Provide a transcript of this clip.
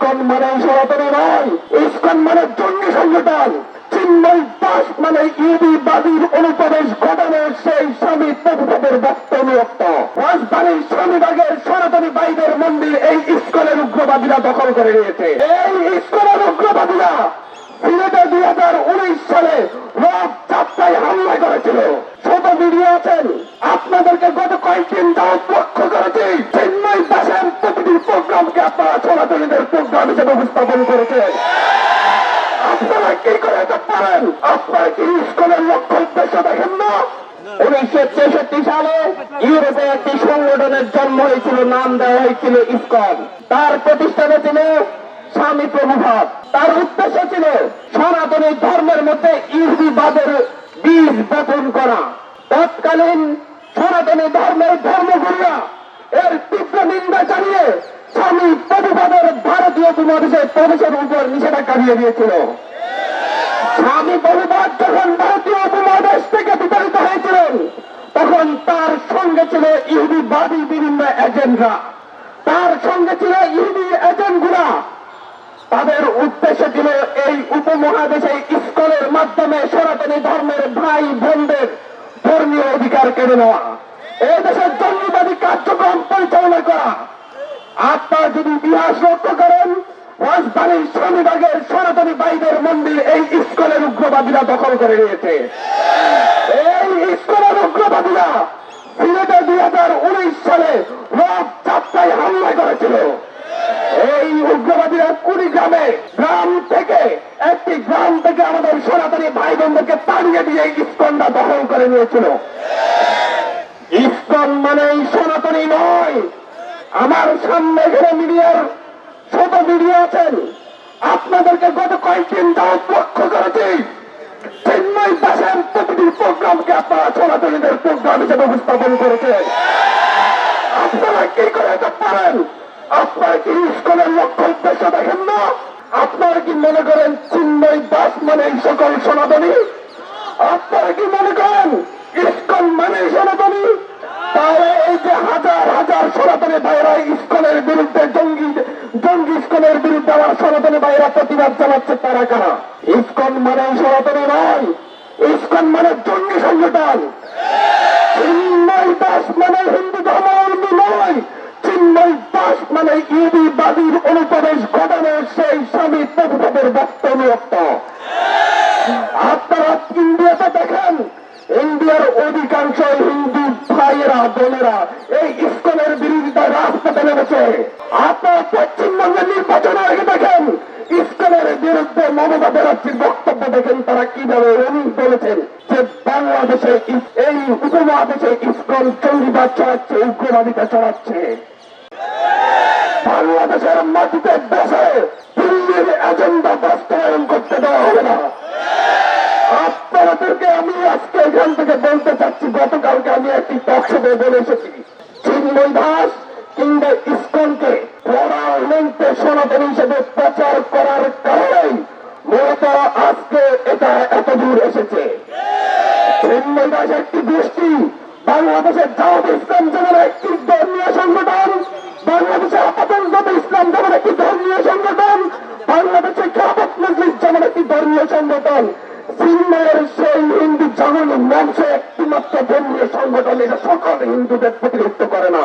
ISKCON মানে সনাতনী নয়, ইস্কন মানে জঙ্গি সংগঠন। চিন্ময় দাস মানে ইউবি বাদীর অনুপ্রবেশ ঘটানোর সেই স্বামী প্রভুপদের বক্তব্য রাজধানীর স্বামীবাগের সনাতনী বাইদের মন্দির এই ইস্কনের উগ্রবাদীরা দখল করে নিয়েছে। এই ইস্কনের উগ্রবাদীরা সিলেটে দুই হাজার উনিশ সালে রথ যাত্রায় হামলা করেছিল। ছোট ভিডিও আছেন প্রোগ্রাম হিসেবে উপস্থাপন করেছেন আপনারা কি করে পারেন আপনারা কি স্কুলের লক্ষ্য উদ্দেশ্য দেখেন না? উনিশশো সনাতনী ধর্মের মধ্যে ইহুদিবাদের বীজ বপন করা। তৎকালীন সনাতনী ধর্মের ধর্মগুরুরা এর তীব্র নিন্দা জানিয়ে স্বামী প্রভুপাদের ভারতীয় উপমহাদেশে প্রবেশের উপর নিষেধাজ্ঞা দিয়ে দিয়েছিল। স্বামী প্রভুপাদ যখন ভারতীয় উপমহাদেশ থেকে বিতাড়িত হয়েছিলেন তখন তার সঙ্গে ছিল ইহুদিবাদী বিভিন্ন এজেন্টরা। তার সঙ্গে ছিল ইহুদি এজেন্টগুলা। তাদের উদ্দেশ্য ছিল এই উপমহাদেশে ইস্কলের মাধ্যমে সনাতনী ধর্মের ভাই বোনদের ধর্মীয় অধিকার কেড়ে নেওয়া। এই দেশের জঙ্গিবাদী কার্যক্রম পরিচালনা করা। আপনারা যদি ইতিহাস লক্ষ্য করেন, রাজধানীর শনিবাগের সনাতনী বাইদের মন্দির এই ইস্কলের উগ্রবাদীরা দখল করে নিয়েছে। এই ইস্কলের উগ্রবাদীরা সিলেটে দুই হাজার উনিশ সালে রথ যাত্রায় হামলা করেছিল। এই উগ্রবাদীরা কুড়িগ্রামে গ্রাম থেকে, একটি গ্রাম থেকে আমাদের সনাতনী ভাই বোনদেরকে তাড়িয়ে দিয়ে ইস্কনটা দখল করে নিয়েছিল। ইস্কন মানেই সনাতনী নয় আমার সামনে এখানে মিডিয়ার ছোট মিডিয়া আছেন। আপনাদেরকে গত কয়েকদিন যাবত লক্ষ্য করেছি। চিন্ময় দাসের প্রতিটি প্রোগ্রামকে আপনারা সনাতনীদের প্রোগ্রাম হিসেবে উপস্থাপন করেছেন আপনারা কি করে এটা পারেন? আপনারা কি স্কুলের লক্ষ্য উদ্দেশ্য দেখেন না? আপনারা কি মনে করেন চিন্ময় দাস মানে সকল সনাতনী? আপনারা কি মনে করেন ইস্কন মানে সনাতনী তাহলে এই যে হাজার হাজার সনাতনী ভাইরা ইস্কনের বিরুদ্ধে জঙ্গি জঙ্গি ইস্কনের বিরুদ্ধে আমার সনাতনী ভাইরা প্রতিবাদ জানাচ্ছে তারা কারা? ইস্কন মানে সনাতনী নয় ইস্কন মানে জঙ্গি সংগঠন। চিন্ময় দাস মানে হিন্দু ধর্মাবলম্বী নয় চিন্ময় দাস মানে ইউবি বাদীর অনুপ্রবেশ ঘটানোর সেই স্বামী প্রভুপদের বক্তব্য। আপনারা ইন্ডিয়াতে দেখেন, ইন্ডিয়ার অধিকাংশ হিন্দু ভাইয়েরা, বোনেরা এই নেমেছে আপনারা পশ্চিমবঙ্গের নির্বাচনের আগে দেখেন ইস্কনের বিরুদ্ধে মমতা ব্যানার্জির বক্তব্য দেখেন তারা কীভাবে বলেছেন যে বাংলাদেশে এই উপমহাদেশে ইস্কন চৌরিবাদ ছড়াচ্ছে উগ্রবাদিতা ছড়াচ্ছে। বাংলাদেশের মাটিতে বসে দিল্লির এজেন্ডা বাস্তবায়ন করতে দেওয়া হবে না। আপনাদেরকে আমি আজকে এখান থেকে বলতে চাচ্ছি, গতকালকে আমি একটি টকশোতে বলে এসেছি। চিন্ময় দাস কিংবা ইস্কনকে পরামর্তে সনাতন হিসেবে প্রচার করার কারণেই মূলত আজকে এটা এত দূর এসেছে। দাস একটি গোষ্ঠী, বাংলাদেশের জামাত ইসলাম যেমন একটি ধর্মীয় সংগঠন বাংলাদেশের আপাতত ইসলাম যেমন একটি ধর্মীয় সংগঠন বাংলাদেশের খেলাপথ মজলিস যেমন একটি ধর্মীয় সংগঠন। সিন্নয়ের সেই হিন্দু জাগরণ মঞ্চ একটি মাত্র ধর্মীয় সংগঠন, এটা সকল হিন্দুদের প্রতিনিধিত্ব করে না।